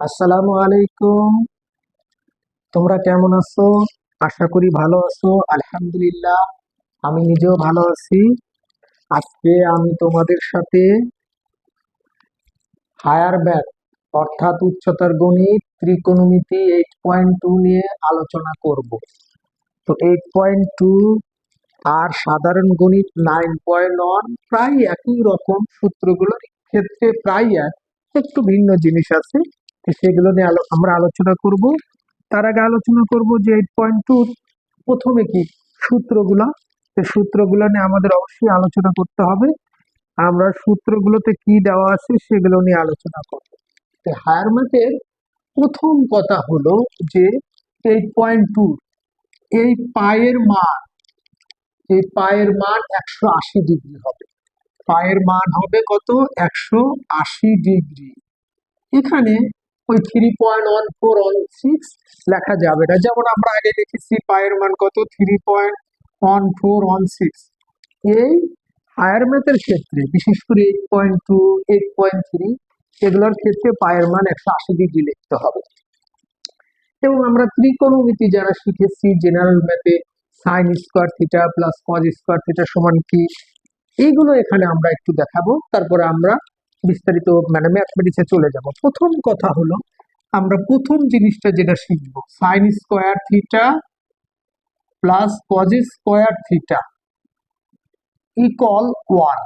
আসসালামু আলাইকুম। তোমরা কেমন আছো? আশা করি ভালো আছো। আলহামদুলিল্লাহ, আমি নিজেও ভালো আছি। আজকে আমি তোমাদের সাথে হায়ার ব্যাক অর্থাৎ উচ্চতর গণিত, ত্রিকোণমিতি এইট পয়েন্ট টু নিয়ে আলোচনা করব। তো এইট পয়েন্ট টু আর সাধারণ গণিত নাইন পয়েন্ট ওয়ান প্রায় একই রকম সূত্রগুলোর ক্ষেত্রে প্রায় এক, একটু ভিন্ন জিনিস আছে। সেগুলো নিয়ে আলো- আমরা আলোচনা করব। তার আগে আলোচনা করব যে এইট পয়েন্ট টুর প্রথমে কি? সূত্রগুলো। সূত্রগুলো নিয়ে আমাদের অবশ্যই আলোচনা করতে হবে। আমরা সূত্রগুলোতে কি দেওয়া আছে সেগুলো নিয়ে আলোচনা করব। হায়ার ম্যাথের প্রথম কথা হলো যে এইট পয়েন্ট টু এই পায়ের মান, এই পায়ের মান একশো আশি ডিগ্রি হবে। পায়ের মান হবে কত? একশো আশি ডিগ্রি। এখানে ওই three point one four one six লেখা যাবে। না যেমন আমরা আগে দেখেছি পায়ের মান কত? Three point one four one six এই হায়ার ম্যাথের ক্ষেত্রে, বিশেষ করে eight point two eight point three এগুলোর ক্ষেত্রে পায়ের মান একশো আশি ডিগ্রি লিখতে হবে। এবং আমরা ত্রিকোণমিতি যারা শিখেছি জেনারেল ম্যাথে sine square theta plus cos square theta সমান কি? এইগুলো এখানে আমরা একটু দেখাবো। তারপরে আমরা বিস্তারিত মানে ম্যাথমেটিক্সে চলে যাব। প্রথম কথা হলো, আমরা প্রথম জিনিসটা যেটা শিখব sine square theta plus cos square theta equal one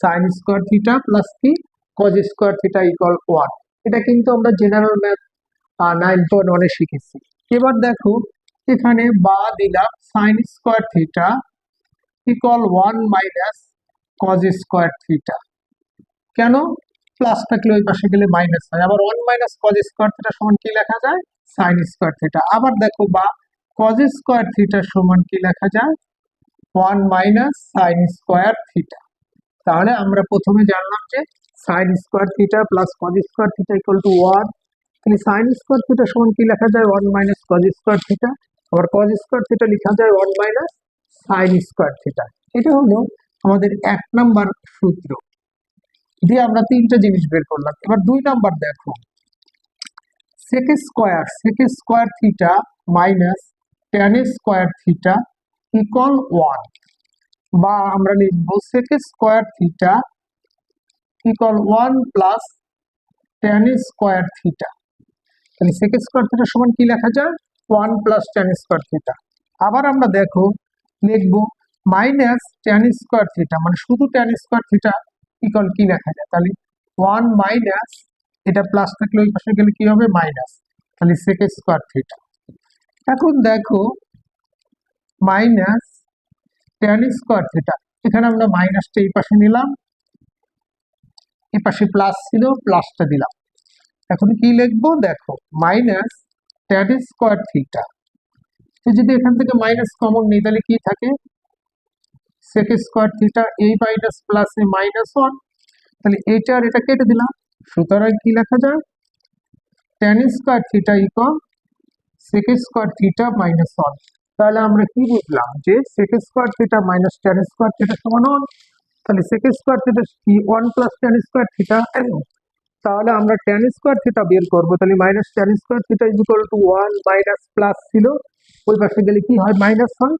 sine square theta plus কি? Cos square theta equal one এটা কিন্তু আমরা জেনারেল ম্যাথ নাইন পয়েন্ট ওয়ানে শিখেছি। এবার দেখো, এখানে বা দিলাম sine square theta equal one minus cos square theta কেন? প্লাস থাকলে ওই পাশে গেলে মাইনাস হয়। আবার one minus cos square theta সমান কি লেখা যায়? সাইন স্কোয়ার থিটা আবার দেখো বা কজ স্কোয়ার থিটা সমান কি লেখা যায়? One minus sine square theta তাহলে আমরা প্রথমে জানলাম যে sine square theta plus cos square theta equal to one তাহলে সাইন স্কোয়ার থিটা সমান কি লেখা যায়? One minus cos square theta আবার কজ স্কোয়ার থিটা লেখা যায় one minus sine square theta এটা হলো আমাদের এক নাম্বার সূত্র। দিয়ে আমরা তিনটা জিনিস বের করলাম। এবার দুই নাম্বার দেখো। Sec square sec square theta minus tan square theta equal one বা আমরা লিখব sec square theta equal one plus tan square theta তাহলে সেক স্কোয়ার থিটা সমান কি লেখা যায়? One plus tan square theta আবার আমরা দেখো, লিখব মাইনাস টেন স্কোয়ার থিটা মানে শুধু টেন স্কোয়ার থিটা ইকুয়াল কি লেখা যায়? তাহলে ওয়ান মাইনাস, এটা প্লাস থাকলে ওই পাশে গেলে কি হবে? মাইনাস। তাহলে সেক স্কোয়ার থিটা এখন দেখো, মাইনাস টেন স্কোয়ার থিটা এখানে আমরা মাইনাসটা এই পাশে নিলাম। এই পাশে প্লাস ছিল প্লাসটা দিলাম। এখন কি লিখব? দেখো, মাইনাস টেন স্কোয়ার থিটা তো যদি এখান থেকে মাইনাস কমন নেই, তাহলে কি থাকে? সেক স্কোয়ার থিটা এই মাইনাস প্লাস এ মাইনাস ওয়ান তাহলে এইটা এটা কেটে দিলাম। সুতরাং কি লেখা যায়? Tan square theta equal sec square theta minus one তাহলে আমরা কি বুঝলাম যে sec square theta minus tan square theta সমান ওয়ান তাহলে সেক স্কোয়ার থিটা কি? One plus tan square theta তাহলে আমরা টেন স্কোয়ার থিটা বের করব। তাহলে minus tan square theta equal to one minus plus ছিল ওই পাশে গেলে কি হয়? মাইনাস হয়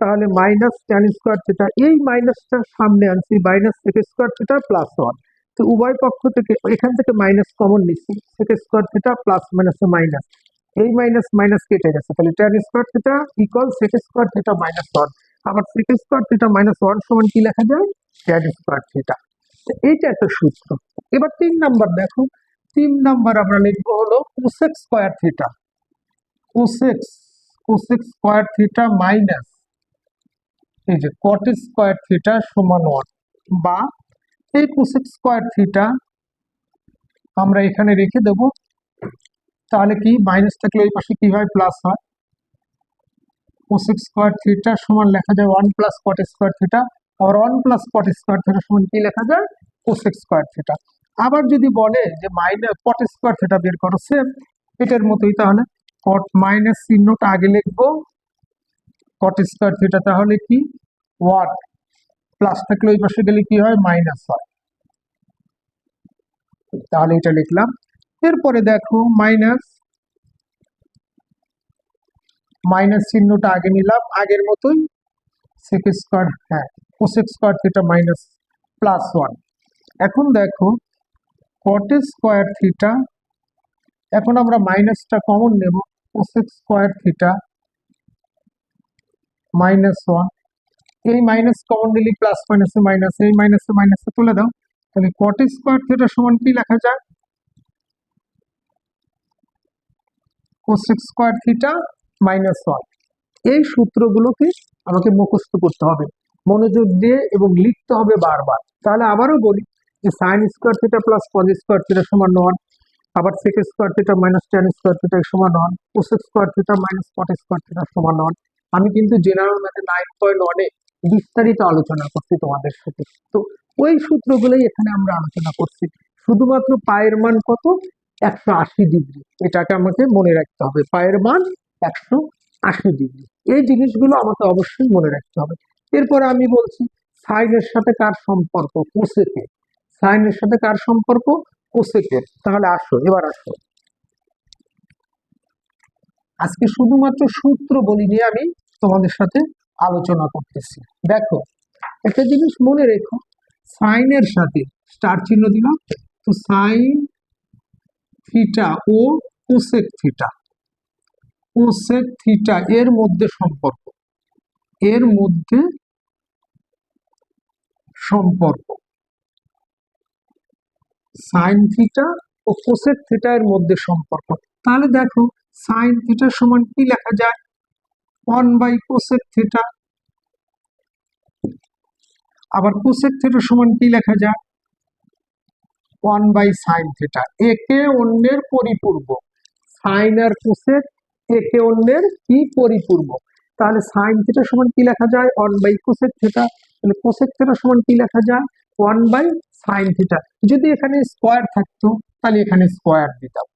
তাহলে মাইনাস টেন স্কোয়ার থিটা এই মাইনাসটা সামনে আনছি minus sec square theta plus one তো উভয় পক্ষ থেকে এখান থেকে মাইনাস কমন নিচ্ছি sec square theta plus minus minus এই মাইনাস মাইনাস কেটে গেছে, তাহলে tan square theta equal sec square theta minus one আবার sec square theta minus one সমান কি লেখা যায়? টেন স্কোয়ার থিটা তো এইটা একটা সূত্র। এবার তিন নাম্বার দেখো, তিন নাম্বার আমরা লিখব হলো cosec square theta cosec cosec square theta minus এই যে কট স্কোয়ার থিটা সমান ওয়ান বা এই কোসেক স্কোয়ার থিটা আমরা এখানে রেখে দেব। তাহলে কি? মাইনাস থাকলে ওই পাশে কি হয়? প্লাস হয়। কোসেক স্কোয়ার থিটা সমান লেখা যায় one plus cot square theta আবার one plus cot square theta সমান কি লেখা যায়? কোসেক স্কোয়ার থিটা আবার যদি বলে যে মাইনাস কট স্কোয়ার থিটা বের করো সেম এটার মতোই তাহলে। কট মাইনাস চিহ্নটা আগে লিখব। কট স্কোয়ার থিটা তাহলে কি? ওয়াট প্লাস থাকলে ওই পাশে গেলে কি হয়? মাইনাস হয়। তাহলে এটা লিখলাম। এরপরে দেখো মাইনাস মাইনাস চিহ্নটা আগে নিলাম। আগের মতোই সেক স্কোয়ার হ্যাঁ cosec square theta minus plus one এখন দেখো কট স্কোয়ার থিটা এখন আমরা মাইনাসটা কমন নেব। Cosec square theta minus one এই মাইনাস কমন নিলে প্লাস মাইনাসে মাইনাস এই মাইনাসে মাইনাসে তুলে দাও। তাহলে কট স্কোয়ার থিটা সমান কি লেখা যায়? Cosec square theta minus one এই সূত্রগুলোকে আমাকে মুখস্থ করতে হবে। মনোযোগ দিয়ে এবং লিখতে হবে বারবার। তাহলে আবারও বলি যে sine square theta plus cos square theta সমান ওয়ান আবার sec square theta minus tan square theta সমান one cosec square theta minus cot square theta সমান ওয়ান আমি কিন্তু জেনারেল ম্যাথে নাইন পয়েন্ট ওয়ানে বিস্তারিত আলোচনা করছি তোমাদের সাথে। তো ওই সূত্রগুলোই এখানে আমরা আলোচনা করছি। শুধুমাত্র পায়ের মান কত? একশো আশি ডিগ্রি এটাকে আমাকে মনে রাখতে হবে। পায়ের মান একশো আশি ডিগ্রি এই জিনিসগুলো আমাকে অবশ্যই মনে রাখতে হবে। এরপরে আমি বলছি সাইনের সাথে কার সম্পর্ক? কোসেকে সাইনের সাথে কার সম্পর্ক? কোসেকের তাহলে আসো, এবার আসো। আজকে শুধুমাত্র সূত্র বলিনি আমি তোমাদের সাথে আলোচনা করতেছি। দেখো, একটা জিনিস মনে রেখো সাইনের সাথে স্টার চিহ্ন দিলাম, তো সাইন থিটা ও কোসেক থিটা কোসেক থিটা এর মধ্যে সম্পর্ক। এর মধ্যে সম্পর্ক। সাইন থিটা ও কোসেক থিটা এর মধ্যে সম্পর্ক। তাহলে দেখো সাইন থিটার সমান কি লেখা যায়? One by cosec theta. আবার কোসেক থিটার সমান কি লেখা যায়? One by sine theta. একে অন্যের পরিপূর্বক সাইন আর কোসেক একে অন্যের কি পরিপূর্বক তাহলে সাইন থিটা সমান কি লেখা যায়? One by cosec theta. তাহলে কোসেক থিটা সমান কি লেখা যায়? One by sine theta. যদি এখানে স্কোয়ার থাকতো, তাহলে এখানে স্কোয়ার দিতাম।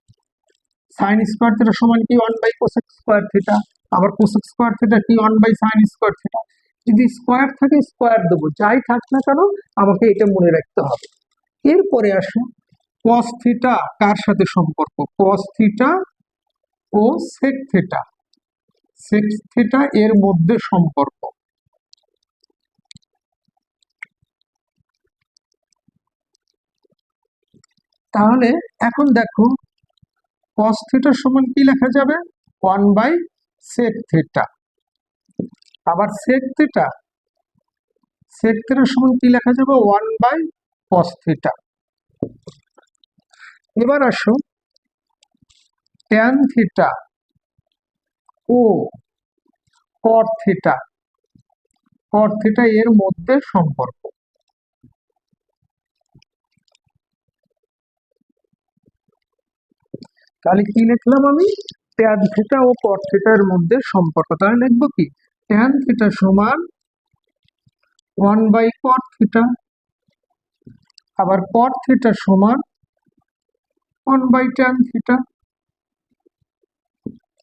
সাইন স্কোয়ার থিটা সমান কি? One by cosec square theta. আবার কোসেক স্কোয়ার থিটা কি? One by sine square theta যদি স্কোয়ার থাকে স্কোয়ার দেবো। যাই থাক না কেন, আমাকে এটা মনে রাখতে হবে। এরপরে আসুন কস থিটা কার সাথে সম্পর্ক? কস থিটা ও সেক থিটা সেক থিটা এর মধ্যে সম্পর্ক। তাহলে এখন দেখো কস থিটার সমান কি লেখা যাবে? ওয়ান বাই সেক থিটা আবার সেক থিটা সেক থিটার সমান কি লেখা যাবে? ওয়ান বাই কস থিটা এবার আসো। ট্যান থিটা ও কট থিটা কট থিটা এর মধ্যে সম্পর্ক। তাহলে কি লিখলাম আমি? ট্যান থিটা ও কট থিটার মধ্যে সম্পর্ক। তাহলে লিখব কি? ট্যান থিটা সমান ওয়ান বাই কট থিটা আবার কট থিটা সমান ওয়ান বাই ট্যান থিটা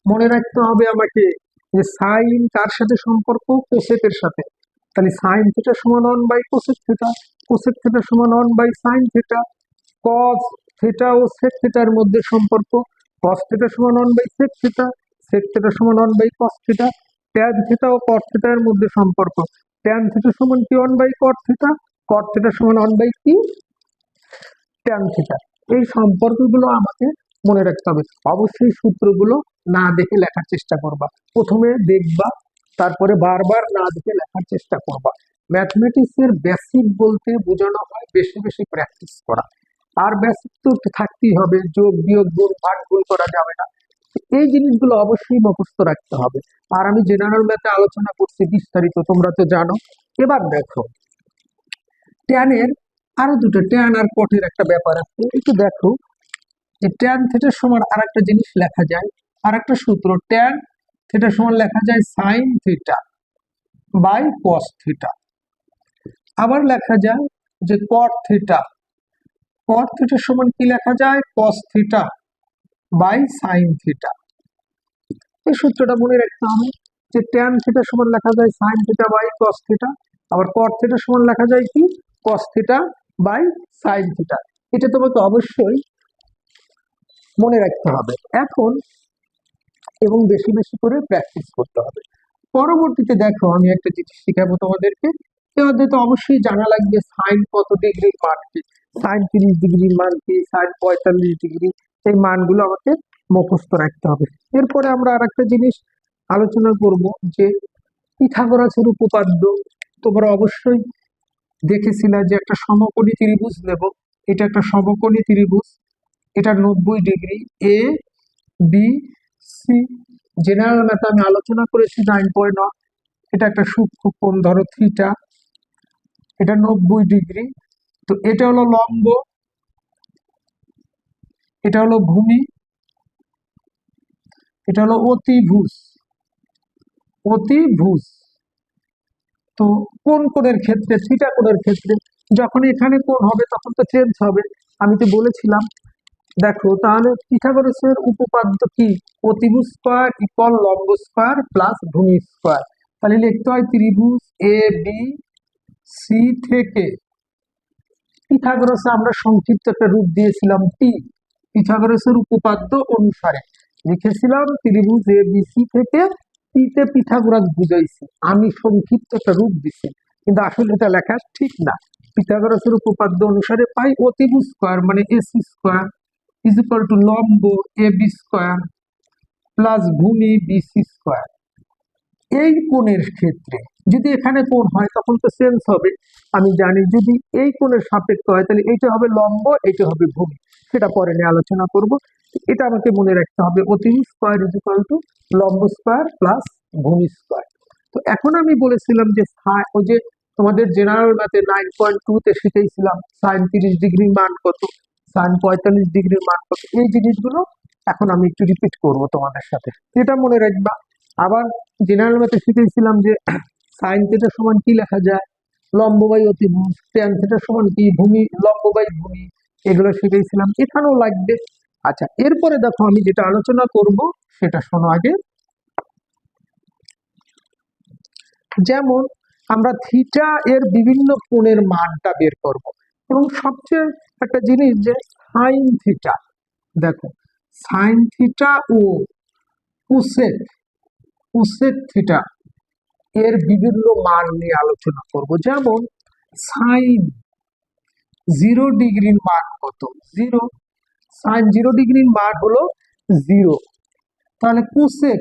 মনে রাখতে হবে আমাকে যে সাইন কার সাথে সম্পর্ক? কোসেকের সাথে। তাহলে সাইন থিটা সমান one by cosec theta cosec theta সমান one by sine theta cos theta O sec থিটার মধ্যে সম্পর্ক। কস থিটা সমান one by sec theta sec theta সমান one by cos theta tan theta O cot থিটার মধ্যে সম্পর্ক। ট্যান থিটা সমান কি one by cot theta cot theta সমান ওয়ান বাই কি? ট্যান থিটা এই সম্পর্কগুলো আমাকে মনে রাখতে হবে। অবশ্যই সূত্রগুলো না দেখে লেখার চেষ্টা করবা। প্রথমে দেখবা, তারপরে বারবার না দেখে লেখার চেষ্টা করবা। ম্যাথমেটিক্স এর বেসিক বলতে বোঝানো হয় বেশি বেশি প্র্যাকটিস করা। আর বেসিক তো থাকতেই হবে, যোগ, বিয়োগ, গুণ, ভাগ, গুণ করা যাবে না। এই জিনিসগুলো অবশ্যই মুখস্থ রাখতে হবে। আর আমি জেনারেল ম্যাথে আলোচনা করছি বিস্তারিত, তোমরা তো জানো। এবার দেখো ট্যানের আরও দুটো ট্যান আর কটের একটা ব্যাপার আছে। একটু দেখো, যে ট্যান থিটার সমান আর একটা জিনিস লেখা যায় আর একটা সূত্র ট্যান থিটার সমান লেখা যায় sine theta by cos theta আবার লেখা যায় যে কট থিটা কট থিটার সমান কি লেখা যায়? Cos theta by sine theta এই সূত্রটা মনে রাখতে হবে যে ট্যান থিটার সমান লেখা যায় sine theta by cos theta আবার কট থিটার সমান লেখা যায় কি? Cos theta by sine theta এটা তোমাকে অবশ্যই মনে রাখতে হবে। এখন এবং বেশি বেশি করে প্র্যাকটিস করতে হবে। পরবর্তীতে দেখো, আমি একটা জিনিস শেখাবো তোমাদেরকে। তোমাদের তো অবশ্যই জানা লাগবে সাইন কত ডিগ্রির মান সাইন তিরিশ ডিগ্রির মান কি সাইন পঁয়তাল্লিশ ডিগ্রি এই মানগুলো আমাকে মুখস্থ রাখতে হবে। এরপরে আমরা আর একটা জিনিস আলোচনা করব যে পিথাগোরাসের উপপাদ্য তোমরা অবশ্যই দেখেছিলা যে একটা সমকোণী ত্রিভুজ নেব। এটা একটা সমকোণী ত্রিভুজ। এটা নব্বই degree. A B C general ম্যাথে আমি আলোচনা করেছি নাইন পয়েন্ট এটা একটা সূক্ষ্ম কোণ, ধরো থ্রিটা এটা নব্বই ডিগ্রি। তো এটা হলো লম্ব। এটা হলো ভূমি। এটা হলো অতিভুজ। অতিভুজ। তো কোন কোণের ক্ষেত্রে? থিটা কোণের ক্ষেত্রে। যখন এখানে কোণ হবে, তখন তো চেঞ্জ হবে। আমি তো বলেছিলাম। দেখো, তাহলে পিথাগোরাসের উপপাদ্য কি? অতিভুজ স্কোয়ার ইকুয়াল লম্ব স্কোয়ার প্লাস ভূমি স্কোয়ার তাহলে লিখতে হয় ত্রিভুজ এ বি সি থেকে। পিথাগোরাসে আমরা সংক্ষিপ্ত একটা রূপ দিয়েছিলাম টি। পিথাগোরাসের উপপাদ্য অনুসারে লিখেছিলাম ত্রিভুজ এ বি সি থেকে টিতে পিথাগোরাস বুঝাইছি। আমি সংক্ষিপ্ত একটা রূপ দিছি, কিন্তু আসলে এটা লেখা ঠিক না। পিথাগোরাসের উপপাদ্য অনুসারে পাই অতিভুজ স্কোয়ার মানে AC square is equal to লম্ব এ বি স্কোয়ার প্লাস ভূমি বিসি স্কোয়ার। এই কোণের ক্ষেত্রে যদি এখানে কোণ হয়, তখন তো চেঞ্জ হবে। আমি জানি যদি এই কোণের সাপেক্ষ হয়, তাহলে এইটা হবে লম্ব এটা হবে ভূমি। সেটা পরে নিয়ে আলোচনা করব। এটা আমাকে মনে রাখতে হবে, অতি স্কোয়ার ইজ ইকুয়াল টু লম্ব স্কোয়ার প্লাস ভূমি স্কোয়ার তো এখন আমি বলেছিলাম যে ওই যে তোমাদের জেনারেল ম্যাথে নাইন পয়েন্ট টু তে শিখেছিলাম সাইন তিরিশ ডিগ্রির মান কত সাইন পঁয়তাল্লিশ ডিগ্রির মান কত। এই জিনিসগুলো এখন আমি একটু রিপিট করব তোমাদের সাথে। এটা মনে রাখবা। আবার জেনারেল ম্যাথে শিখেছিলাম যে সাইন থিটা সমান কি লেখা যায়? লম্ব বাই ট্যান থিটা সমান কি? ভূমি, লম্ব বাই ভূমি, এগুলো শিখেছিলাম। এখানেও লাগবে। আচ্ছা এরপরে দেখো আমি যেটা আলোচনা করব, সেটা শোনো আগে। যেমন আমরা থিটা এর বিভিন্ন কোণের মানটা বের করব। এবং সবচেয়ে একটা জিনিস যে সাইন থিটা, দেখো, সাইন থিটা ও কুসেক কুসেক থিটা এর বিভিন্ন মান নিয়ে আলোচনা করব। যেমন সাইন জিরো ডিগ্রির মান কত? জিরো সাইন জিরো ডিগ্রির মান হলো জিরো তাহলে কোসেক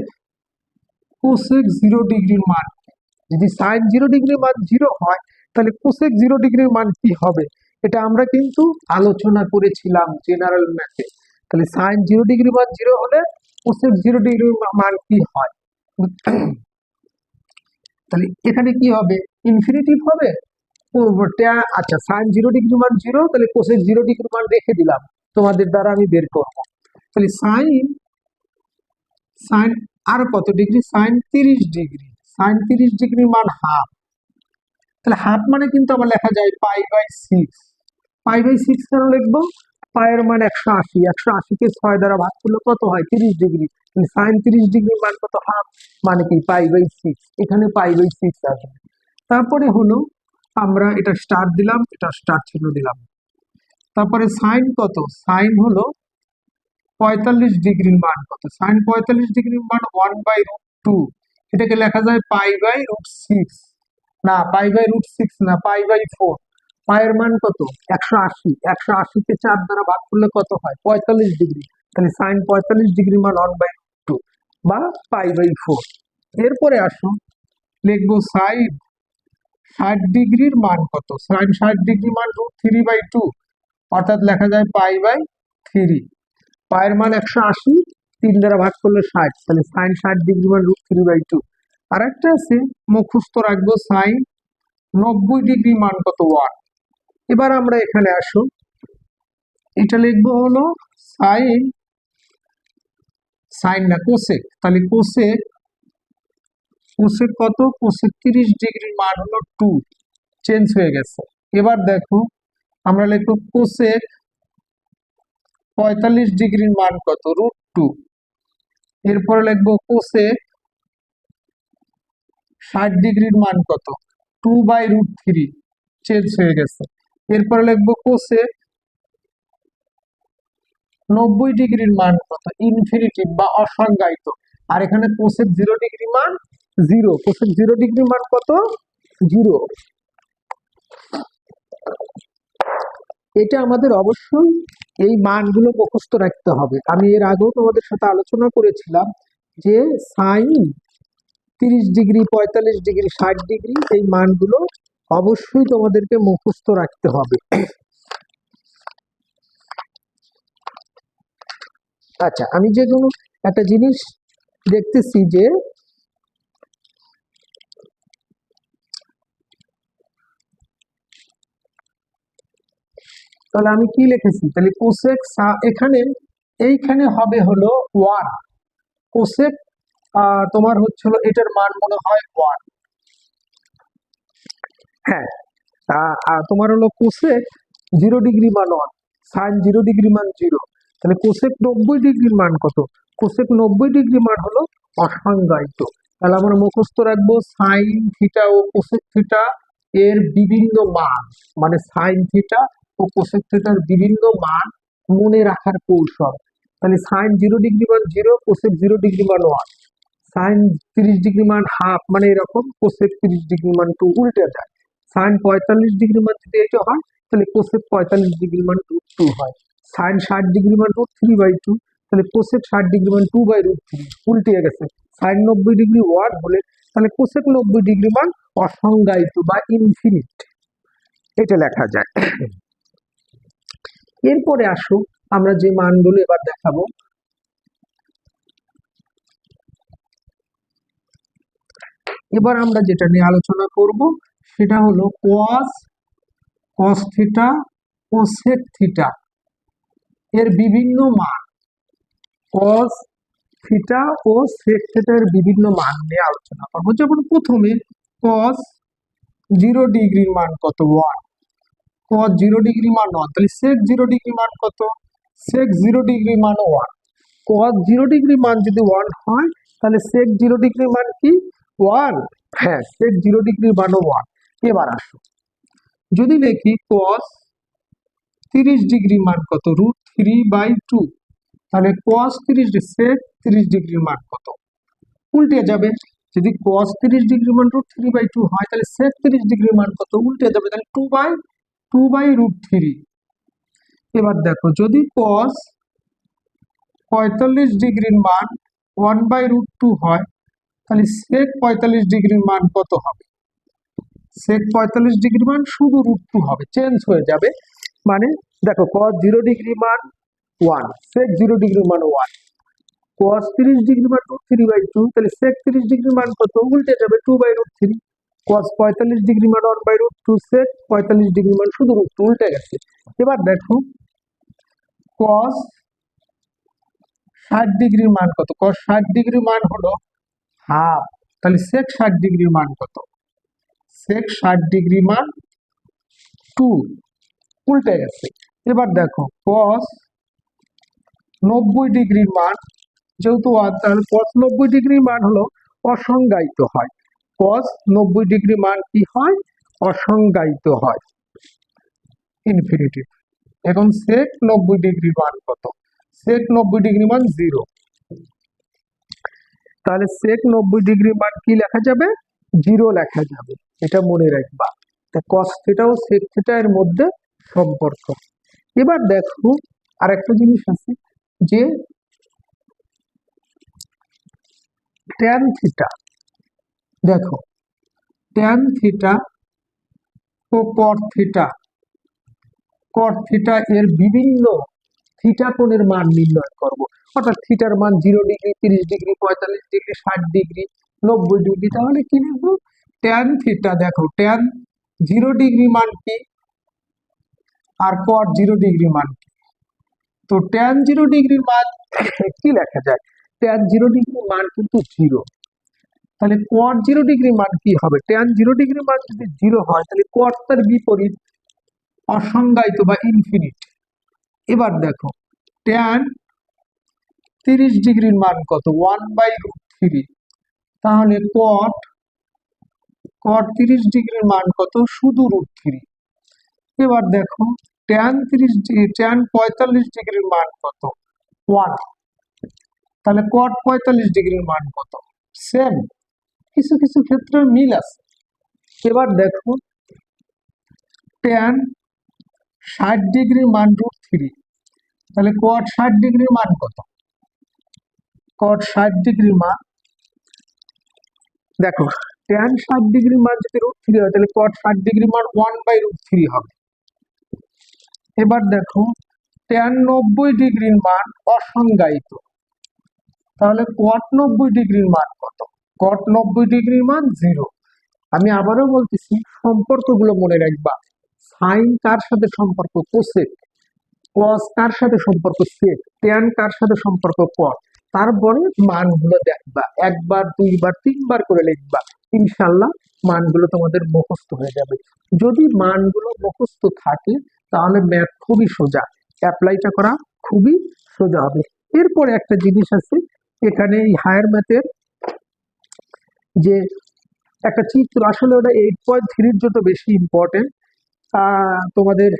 কোসেক জিরো ডিগ্রির মান যদি সাইন জিরো ডিগ্রির মান জিরো হয়, তাহলে কোসেক জিরো ডিগ্রির মান কি হবে? এটা আমরা কিন্তু আলোচনা করেছিলাম জেনারেল ম্যাথে তাহলে সাইন জিরো ডিগ্রি মান জিরো হলে কোসেক জিরো ডিগ্রির মান কি হয়? তাহলে এখানে কি হবে? ইনফিনিটিভ হবে? আচ্ছা সাইন জিরো ডিগ্রি মান জিরো তাহলে কোসেক জিরো ডিগ্রি মান রেখে দিলাম। তোমাদের দ্বারা আমি বের করব। তাহলে সাইন সাইন আর কত ডিগ্রি সাইন তিরিশ ডিগ্রি সাইন তিরিশ ডিগ্রির মান হাফ তাহলে হাফ মানে কিন্তু আমার লেখা যায় pi by six pi by six কেন লিখব? পায়ের মান একশো আশি। একশো আশিকে ছয় দ্বারা ভাগ করলে কত হয়? তিরিশ ডিগ্রি সাইন তিরিশ ডিগ্রির মান কত হাফ মানে কি পাই বাই সিক্স এখানে পাই বাই সিক্স আসবে। তারপরে হলো, আমরা এটা স্টার দিলাম, এটা স্টার চিহ্ন দিলাম। তারপরে সাইন কত? সাইন হলো পঁয়তাল্লিশ ডিগ্রির মান কত? সাইন পঁয়তাল্লিশ ডিগ্রির মান ওয়ান বাই রুট টু এটাকে লেখা যায় পাই বাই রুট সিক্স না পাই বাই রুট সিক্স না পাই বাই ফোর পায়ের মান কত? একশো আশি। একশো আশিকে চার দ্বারা ভাগ করলে কত হয়? পঁয়তাল্লিশ ডিগ্রি। তাহলে সাইন পঁয়তাল্লিশ ডিগ্রি মান ওয়ান বাই বা পাই বাই ফোর। এরপরে আসুন, লিখব সাইন ষাট ডিগ্রির মান কত? সাইন ষাট ডিগ্রি মান রুট থ্রি বাই টু অর্থাৎ লেখা যায় পাই বাই থ্রি পায়ের মান একশো আশি, তিন দ্বারা ভাগ করলে ষাট, তাহলে সাইন ষাট ডিগ্রি মান রুট থ্রি বাই টু আর একটা আছে, মুখস্থ রাখব সাইন নব্বই ডিগ্রি মান কত ওয়ান। এবার আমরা এখানে আসুন, এটা লিখব হলো সাইন সাইন না কোসেক। তাহলে কোসেক কোসেক কত? কোসেক তিরিশ ডিগ্রির মান হলো টু। চেঞ্জ হয়ে গেছে। এবার দেখো, আমরা লিখব কোসেক পঁয়তাল্লিশ ডিগ্রির মান কত? Root two. এরপরে লিখব কোসেক ষাট ডিগ্রির মান কত? Two by root three. Change হয়ে গেছে। এরপরে লিখব কোসেক নব্বই ডিগ্রির মান কত ইনফিনিটিভ বা অসংজ্ঞায়িত। আর এখানে কোসেক জিরো ডিগ্রি মান জিরো কোসেক জিরো ডিগ্রি মান কত? জিরো এটা আমাদের অবশ্যই এই মানগুলো মুখস্থ রাখতে হবে। আমি এর আগেও তোমাদের সাথে আলোচনা করেছিলাম যে সাইন তিরিশ ডিগ্রি, পঁয়তাল্লিশ ডিগ্রি, ষাট ডিগ্রি এই মানগুলো অবশ্যই তোমাদেরকে মুখস্থ রাখতে হবে। আচ্ছা আমি যে কোনো একটা জিনিস দেখতেছি যে তাহলে আমি কি লিখেছি? তাহলে কোসেক এখানে, এইখানে হবে হলো ওয়ান। কোসেক তোমার হচ্ছিল এটার মান মনে হয় ওয়ান। হ্যাঁ তোমার হলো কোসেক জিরো ডিগ্রি মান ওয়ান, সাইন জিরো ডিগ্রি মান জিরো। তাহলে কোশেক নব্বই ডিগ্রির মান কত? কোসেক নব্বই ডিগ্রি মান হলো অসংজ্ঞায়িত। তাহলে আমরা মুখস্থ রাখব সাইন থিটা ও কোশেক থিটা এর বিভিন্ন মান। মানে সাইন থিটা ও কোসেক থিটার বিভিন্ন মান মনে রাখার কৌশল। তাহলে সাইন জিরো ডিগ্রি মান জিরো কোশেক জিরো ডিগ্রি মান ওয়ান। সাইন তিরিশ ডিগ্রি মান হাফ মানে এরকম কোসেক তিরিশ ডিগ্রি মান টু উল্টে যায়। সাইন পঁয়তাল্লিশ ডিগ্রি মান যদি এটা হয়, তাহলে কোশেক পঁয়তাল্লিশ ডিগ্রি মান টু টু হয়। সাইন ষাট ডিগ্রি মান রুট থ্রি বাই টু তাহলে কোসেক ষাট ডিগ্রি মান টু বাই রুট থ্রি উল্টে গেছে। সাইন নব্বই ডিগ্রি ওয়ান হলে তাহলে কোসেক নব্বই ডিগ্রি মান অসংজ্ঞায়িত বা ইনফিনিট এটা লেখা যায়। এরপরে আসো আমরা যে মানগুলো এবার দেখাবো। এবার আমরা যেটা নিয়ে আলোচনা করব, সেটা হলো cos cos theta sec theta এর বিভিন্ন মান। কস থিটা ও sec থিটা এর বিভিন্ন মান নিয়ে আলোচনা করব। যেমন প্রথমে কস জিরো ডিগ্রির মান কত? ওয়ান cos জিরো ডিগ্রি মান ওয়ান তাহলে sec জিরো ডিগ্রি মান কত? sec জিরো ডিগ্রি মান ওয়ান cos জিরো ডিগ্রি মান যদি ওয়ান হয়, তাহলে sec জিরো ডিগ্রি মান কি? ওয়ান হ্যাঁ sec জিরো ডিগ্রি মান ওয়ান এবার আসো। যদি দেখি কস তিরিশ ডিগ্রি মান কত? রুট থ্রি বাই টু তাহলে cos তিরিশ sec তিরিশ ডিগ্রি মান কত? উল্টে যাবে। যদি cos তিরিশ ডিগ্রি মান রুট থ্রি বাই টু হয়, তাহলে sec তিরিশ ডিগ্রি মান কত? উল্টে যাবে, তাহলে two by two by root three এবার দেখো, যদি cos পঁয়তাল্লিশ ডিগ্রির মান ওয়ান বাই রুট টু হয়, তাহলে sec পঁয়তাল্লিশ ডিগ্রির মান কত হবে? sec পঁয়তাল্লিশ ডিগ্রি মান শুধু রুট টু হবে চেঞ্জ হয়ে যাবে। মানে দেখো cos জিরো ডিগ্রি মান ওয়ান sec জিরো ডিগ্রি মান ওয়ান cos তিরিশ ডিগ্রি মান রুট থ্রি বাই টু তাহলে sec তিরিশ ডিগ্রি মান কত উল্টে যাবে two by root three cos পঁয়তাল্লিশ ডিগ্রি মান one by root two sec পঁয়তাল্লিশ ডিগ্রি মান শুধু রুট টু উল্টে গেছে এবার দেখো cos ষাট ডিগ্রির মান কত cos ষাট ডিগ্রি মান হলো হাফ তাহলে sec ষাট ডিগ্রির মান কত sec ষাট ডিগ্রি মান টু উল্টে গেছে। এবার দেখো, cos নব্বই ডিগ্রির মান যেহেতু তাহলে cos নব্বই ডিগ্রির মান হলো অসংজ্ঞায়িত হয়। cos নব্বই ডিগ্রি মান কি হয়? অসংজ্ঞায়িত হয়। ইনফিনিটিভ এখন sec নব্বই ডিগ্রি মান কত? sec নব্বই ডিগ্রি মান জিরো তাহলে sec নব্বই ডিগ্রি মান কি লেখা যাবে? জিরো লেখা যাবে। এটা মনে রাখবা। cos থিটা ও sec থিটা এর মধ্যে সম্পর্ক। এবার দেখো আরেকটা জিনিস আছে যে ট্যান থিটা দেখো ট্যান থিটা ও কর থিটা কর থিটা এর বিভিন্ন থিটা কোণের মান নির্ণয় করব। অর্থাৎ থিটার মান জিরো ডিগ্রি তিরিশ ডিগ্রি পঁয়তাল্লিশ ডিগ্রি ষাট ডিগ্রি নব্বই ডিগ্রি তাহলে কি লিখব ট্যান থিটা দেখো ট্যান জিরো ডিগ্রি মান কি? আর কট জিরো ডিগ্রি মান কি? তো ট্যান জিরো ডিগ্রির মান কি লেখা যায়। ট্যান জিরো ডিগ্রি মান কিন্তু জিরো তাহলে কট জিরো ডিগ্রি মান কি হবে? ট্যান জিরো ডিগ্রি মান যদি জিরো হয়, তাহলে কট তার বিপরীত, অসংজ্ঞায়িত বা ইনফিনিট এবার দেখো ট্যান তিরিশ ডিগ্রির মান কত? ওয়ান বাই রুট থ্রি তাহলে কট কট তিরিশ ডিগ্রির মান কত? শুধু রুট থ্রি এবার দেখো ট্যান তিরিশ ট্যান পঁয়তাল্লিশ ডিগ্রির মান কত? ওয়ান তাহলে কট পঁয়তাল্লিশ ডিগ্রির মান কত? সেম কিছু কিছু ক্ষেত্রে মিল আছে। এবার দেখো ট্যান ষাট ডিগ্রি মান রুট থ্রি তাহলে কট ষাট ডিগ্রির মান কত? কট ষাট ডিগ্রির মান, দেখো ট্যান ষাট ডিগ্রির মান যদি রুট থ্রি হয়, তাহলে কট ষাট ডিগ্রির মান ওয়ান বাই রুট থ্রি হবে। এবার দেখো ট্যান নব্বই ডিগ্রির মান অসংজ্ঞায়িত। তাহলে কট নব্বই ডিগ্রির মান কত? কট নব্বই ডিগ্রির মান জিরো আমি আবারও বলতেছি, সম্পর্কগুলো মনে রাখবা। সাইন কার সাথে সম্পর্ক? কোসেক। কস কার সাথে সম্পর্ক? সেক। ট্যান কার সাথে সম্পর্ক? কট তারপরে মানগুলো দেখবা। একবার, দুইবার, তিনবার করে লিখবা। ইনশাল্লাহ মানগুলো তোমাদের মুখস্থ হয়ে যাবে। যদি মানগুলো মুখস্থ থাকে তাহলে ম্যাথ খুবই সোজা। অ্যাপ্লাইটা করা খুবই সোজা হবে। এরপরে একটা জিনিস আছে, এখানে এই হায়ার ম্যাথের যে একটা চিত্র, আসলে ওটা এইট পয়েন্ট থ্রির জন্য বেশি ইম্পর্টেন্ট তোমাদের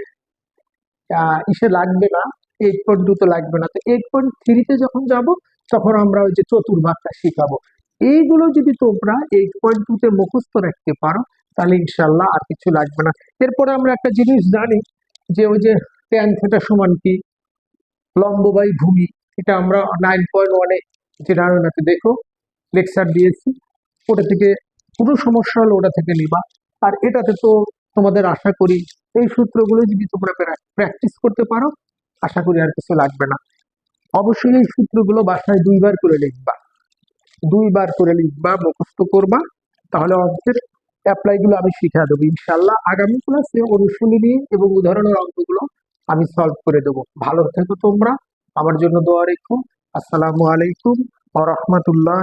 ইসে লাগবে না এইট পয়েন্ট টু তো লাগবে না। তো এইট পয়েন্ট থ্রিতে যখন যাব, তখন আমরা ওই যে চতুর্ভাগটা শিখাবো। এইগুলো যদি তোমরা এইট পয়েন্ট টুতে মুখস্থ রাখতে পারো, তাহলে ইনশাল্লাহ আর কিছু লাগবে না। এরপরে আমরা একটা জিনিস জানি যে ওই যে ট্যান থেটা সমান কি? লম্ব বাই ভূমি, এটা আমরা নাইন পয়েন্ট ওয়ানে যে ধারণাতে দেখো লেকচার দিয়েছি, ওটা থেকে কোনো সমস্যা হলে ওটা থেকে নিবা। আর এটাতে তো তোমাদের আশা করি এই সূত্রগুলো যদি তোমরা প্র্যাকটিস করতে পারো, আশা করি আর কিছু লাগবে না। অবশ্যই এই সূত্রগুলো বাসায় দুইবার করে লিখবা। দুইবার করে লিখবা, মুখস্থ করবা, তাহলে অঙ্কের অ্যাপ্লাই গুলো আমি শিখা দেবো ইনশাল্লাহ আগামী ক্লাসে অনুশীলনী এবং উদাহরণের অঙ্কগুলো আমি সলভ করে দেবো। ভালো থেকো তোমরা। আমার জন্য দোয়া রেখো। আসসালামু আলাইকুম ওয়া রহমতুল্লাহ